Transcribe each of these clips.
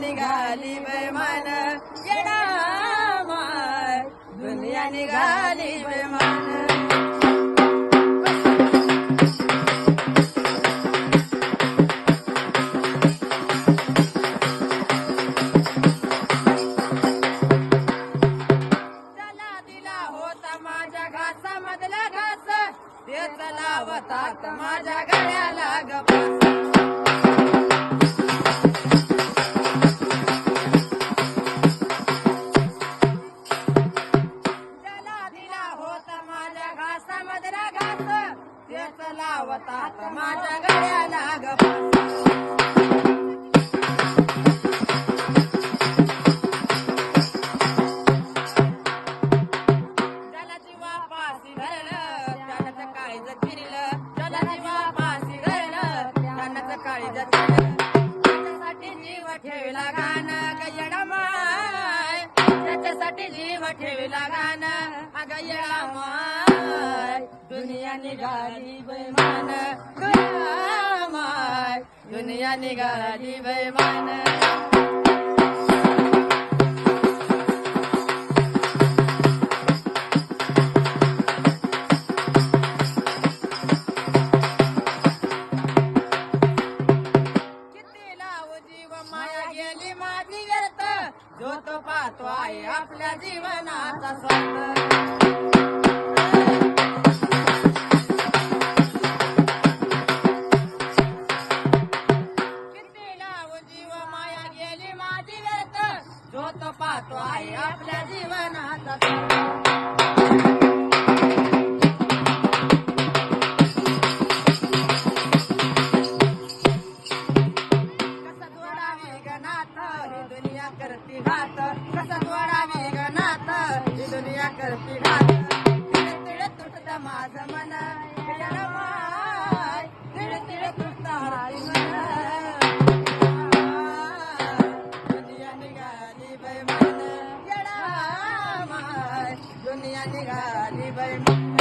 निघाली बेमान येडा माय. दुनिया निघाली बेमान चला दिला माझ्या घास ते चलावतात माझ्या गळ्याला गपास. त्यानं काळीज फिरलं त्याच्यासाठी जीव ठेवला गाणं गयडमाय त्याच्यासाठी जीव दुनिया निघाली बैमान. माय दुनिया निघाली बैमान. जो तो पाहतो आहे आपल्या जीवनाचा स्वार्थ. तो आहे आपल्या जीवनाचा. करती घात. कसं जोडावे गनाथ ही दुनिया करती निघाली बैमान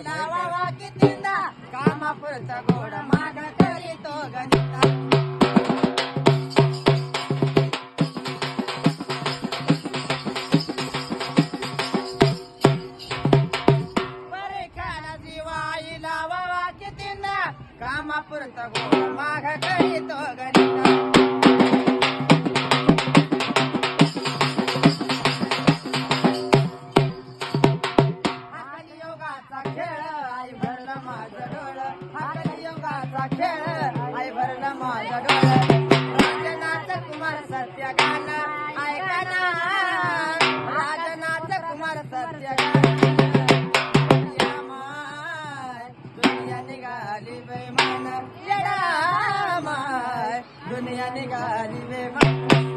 जीवाई लावावा कितींदा कामापुरता गोड माग करीतो गणिता. बरे ख्याला गोड माग करीतो गणिता. viver, vai.